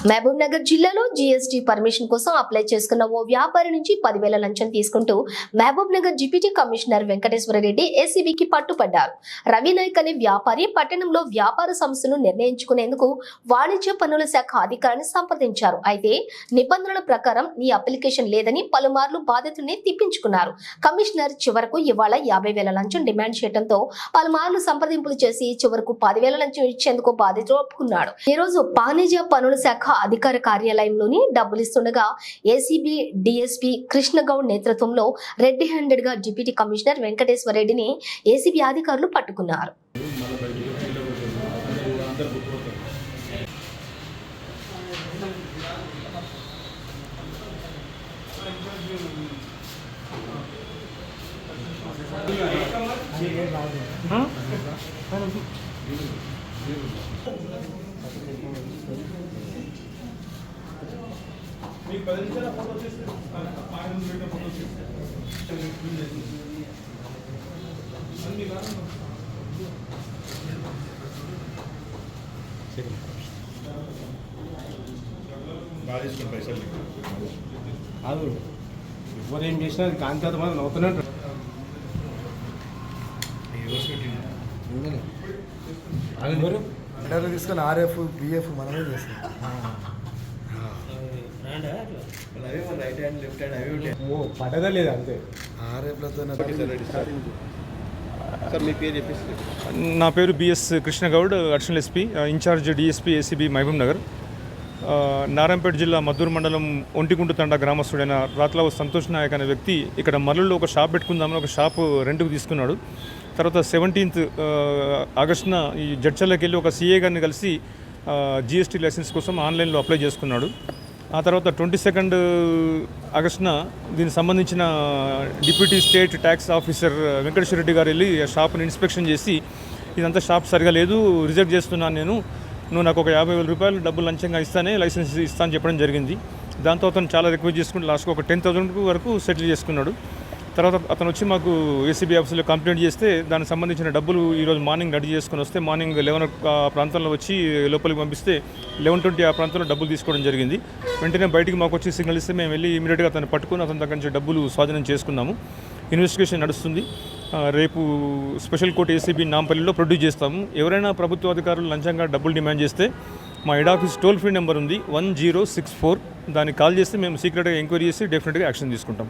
మహబూబ్ నగర్ జిల్లాలో GST permission కోసం apply చేసుకున్న ఓ వ్యాపారి నుంచి పదివేల లంచం తీసుకుంటూ మహబూబ్ నగర్ డిప్యూటీ కమిషనర్ వెంకటేశ్వర రెడ్డి ఏసీబీకి పట్టుపడ్డారు రవినాయక్ అనే వ్యాపారి పట్టణంలో వ్యాపార సంస్థను నిర్ణయించుకునేందుకు వాణిజ్య పన్నుల శాఖ అధికారిని సంప్రదించారు. అయితే నిబంధనల ప్రకారం ఈ అప్లికేషన్ లేదని పలుమార్లు బాధితుల్ని తిప్పించుకున్నారు. కమిషనర్ చివరకు ఇవాళ యాభై వేల లంచం డిమాండ్ చేయడంతో పలుమార్లు సంప్రదింపులు చేసి చివరకు పదివేల లంచం ఇచ్చేందుకు బాధ్యత ఒప్పుకున్నాడు ఈ రోజు వాణిజ్య పన్నుల శాఖ అధికార కార్యాలయంలోని డబ్బులు ఇస్తుండగా ఏసీబీ డిఎస్పీ కృష్ణగౌడ్ నేతృత్వంలో రెడ్ హ్యాండెడ్గా డిప్యూటీ కమిషనర్ వెంకటేశ్వర రెడ్డిని ఏసీబీ అధికారులు పట్టుకున్నారు. మీకు పది నిమిషాల ఫోటో వచ్చేసి ఆ ముందు పెట్టిన ఫోటో వచ్చేసి అన్ని కారణం. బాగా తీసుకుని పైసలు కాదు ఎవరు ఏం చేసినా అది కాని తర్వాత మనం నవ్వుతూనే ఉంటారు ఎవరు? ఆర్డర్ తీసుకొని ఆర్ఎఫ్ బిఎఫ్ మనమే చేస్తాం. అంతే. ఆర్ఎఫ్లతో నా పేరు BS Krishnagoud additional SP incharge DSP ACB Mahbub Nagar. Narayanpet జిల్లా మద్దూరు మండలం ఒంటిగుంట తండా గ్రామస్తుడైన రాత్లావు సంతోష్ నాయక్ అనే వ్యక్తి ఇక్కడ మల్లులో ఒక షాప్ పెట్టుకుందామని ఒక షాప్ రెంట్కు తీసుకున్నాడు. తర్వాత సెవెంటీన్త్ ఆగస్టున ఈ జడ్చర్లోకి వెళ్ళి ఒక సీఏ గారిని కలిసి జిఎస్టీ లైసెన్స్ కోసం ఆన్లైన్లో అప్లై చేసుకున్నాడు. ఆ తర్వాత ట్వంటీ సెకండ్ ఆగస్టున దీనికి సంబంధించిన deputy state tax officer Venkateswara Reddy garu వెళ్ళి షాప్ని ఇన్స్పెక్షన్ చేసి ఇదంతా షాప్ సరిగా లేదు రిజెక్ట్ చేస్తున్నాను నేను. నువ్వు నాకు ఒక యాభై వేల రూపాయలు డబ్బులు లంచంగా ఇస్తానే లైసెన్స్ ఇస్తాను చెప్పడం జరిగింది. దాంతో అతను చాలా రిక్వెస్ట్ చేసుకుంటూ లాస్ట్కి ఒక టెన్ థౌసండ్ వరకు సెటిల్ చేసుకున్నాడు. తర్వాత అతను వచ్చి మాకు ఏసీబీ ఆఫీస్లో కంప్లైంట్ చేస్తే దానికి సంబంధించిన డబ్బులు ఈరోజు మార్నింగ్ రెడీ చేసుకొని వస్తే మార్నింగ్ లెవెన్ ఆ ప్రాంతంలో వచ్చి లోపలికి పంపిస్తే లెవెన్ ట్వంటీ ఆ ప్రాంతంలో డబ్బులు తీసుకోవడం జరిగింది. వెంటనే బయటికి మాకు వచ్చి సిగ్నల్ ఇస్తే మేము వెళ్ళి ఇమీడియట్గా అతను పట్టుకొని అతని దగ్గర నుంచి డబ్బులు స్వాధీనం చేసుకున్నాము. ఇన్వెస్టిగేషన్ నడుస్తుంది. రేపు స్పెషల్ కోర్టు ఏసీబీ నాంపల్లిలో ప్రొడ్యూస్ చేస్తాము. ఎవరైనా ప్రభుత్వ అధికారులు లంచంగా డబ్బులు డిమాండ్ చేస్తే మా head office toll free number ఉంది వన్ జీరో సిక్స్ ఫోర్. దానికి కాల్ చేస్తే మేము సీక్రెట్గా ఎంక్వైరీ చేసి డెఫినెట్గా యాక్షన్ తీసుకుంటాం.